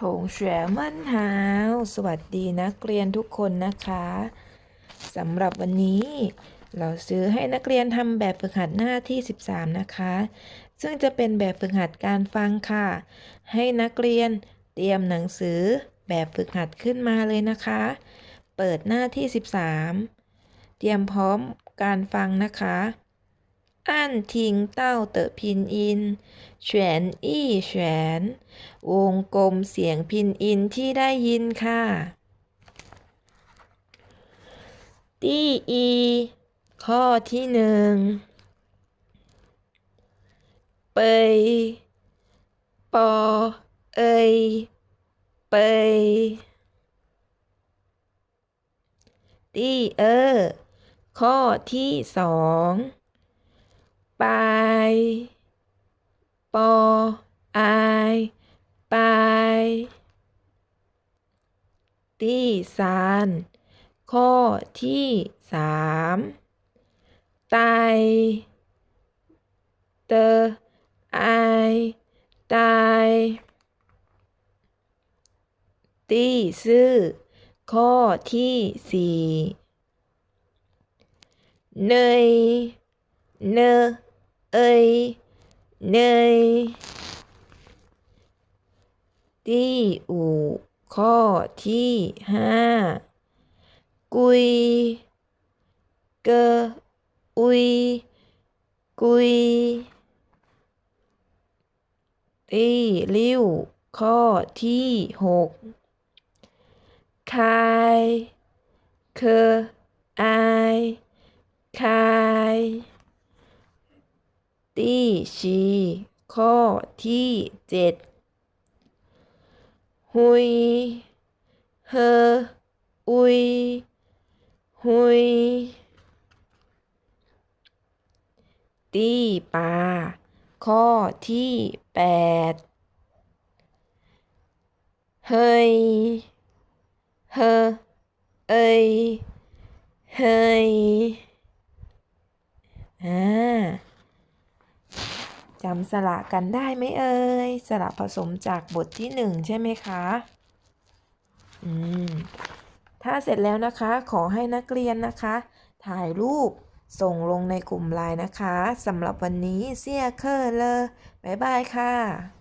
ถงเฉมันหาวสวัสดีนักเรียนทุกคนนะคะสำหรับวันนี้ เราซื้อให้นักเรียนทำแบบฝึกหัดหน้าที่ 13 นะคะ ซึ่งจะเป็นแบบฝึกหัดการฟังค่ะ ให้นักเรียนเตรียมหนังสือแบบฝึกหัดขึ้นมาเลยนะคะ เปิดหน้าที่ 13 เตรียมพร้อมการฟังนะคะ อั้นทิงเต้าเตอพินอินเฉนอี้เฉน วงกลมเสียงพินอินที่ได้ยินค่ะตี้อี ข้อที่หนึ่งเปยปอ เอยเปยตี้เออ ข้อที่สอง ปายปออายปายตี้ซานข้อที่สามไตเตอไอตายตี้ซื่อข้อที่สี่เนยเน เอยเนยตี้อูข้อที่ห้ากุยเกออุยกุยตี้ลิ้วข้อที่หกคายเคออายคาย ตี้ชี ข้อที่เจ็ดหุย เฮออุย หุย ตี้ปา ข้อที่แปดเฮย เฮอเอย เฮยอ่า จำสระกันได้ไหมเอ่ยสระผสมจากบทที่หนึ่งใช่ไหมคะอืมถ้าเสร็จแล้วนะคะ ขอให้นักเรียนนะคะ ถ่ายรูปส่งลงในกลุ่มไลน์นะคะสำหรับวันนี้เสียเคอร์เลยบ๊ายบายค่ะ